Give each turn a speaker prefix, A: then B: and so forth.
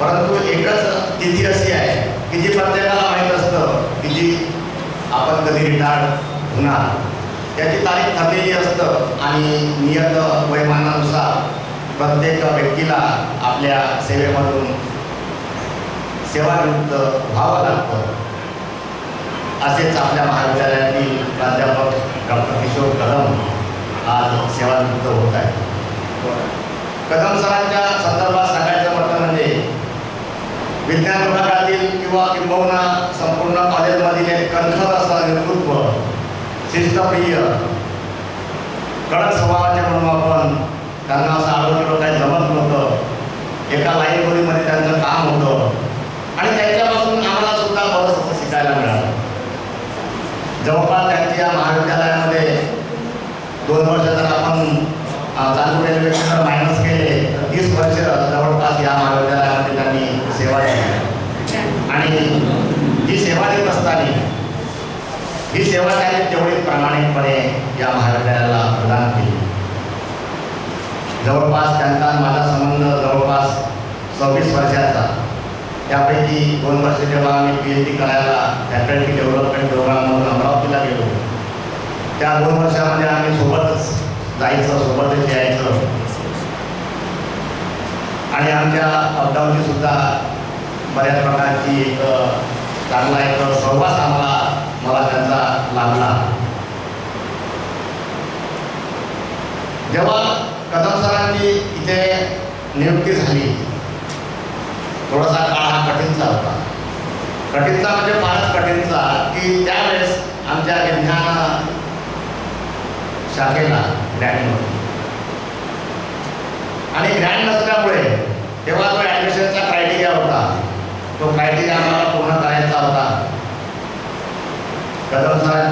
A: परंतु एकच तिथी अशी आहे की जी प्रत्येकाला माहीत असतं की जी आपण कधी रिटायर्ड होणार. त्याची तारीख ठरलेली असतं आणि नियत वयमानानुसार प्रत्येक व्यक्तीला आपल्या सेवेमधून सेवानिवृत्त व्हावं लागतं. असेच आपल्या महाविद्यालयातील प्राध्यापक डॉक्टर किशोर कदम आज सेवानिवृत्त होत आहे कदम सरांच्या संदर्भात विज्ञान विभागातील किंवा किंबहुना संपूर्ण कॉलेजमधील एक कणखर असं नेतृत्व शिस्तप्रिय कडक स्वभावाचे म्हणून आपण त्यांना असं आढळलं काही जमत नव्हतं. एका लायब्ररीमध्ये त्यांचं काम होतं. आणि त्यांच्यापासून आम्हाला सुद्धा बरंच असं शिकायला मिळालं. जवळपास त्यांच्या या महाविद्यालयामध्ये दोन वर्ष जर आपण चालू रेल्वे मायनस केले तर तीस वर्ष जवळपास या महाविद्यालयामध्ये आणि जी सेवा देत असताना ही सेवा त्यांनी तेवढी प्रामाणिकपणे या महाविद्यालयाला प्रदान केली. जवळपास त्यांचा माझा संबंध जवळपास सव्वीस वर्षाचा. त्यापैकी दोन वर्ष जेव्हा आम्ही पी एच डी करायला फॅकल्टी डेव्हलपमेंट प्रोग्राममधून अमरावतीला गेलो. त्या दोन वर्षामध्ये आम्ही सोबतच जायचं सोबतच यायचं. आणि आमच्या अपडाऊनची सुद्धा बऱ्याच प्रकारची एक चांगला एक सहवास आम्हाला मला त्यांचा लाभला जेव्हा कदम सरांची इथे नियुक्ती झाली थोडासा काळ हा कठीणचा होता. कठीणचा म्हणजे फारच कठीणचा की त्यावेळेस आमच्या विज्ञान शाखेला ग्रँड आणि ग्रँड नसल्यामुळे तेव्हा तो क्रायटेरिया आम्हाला पूर्ण करायचा होता. कदम साहेब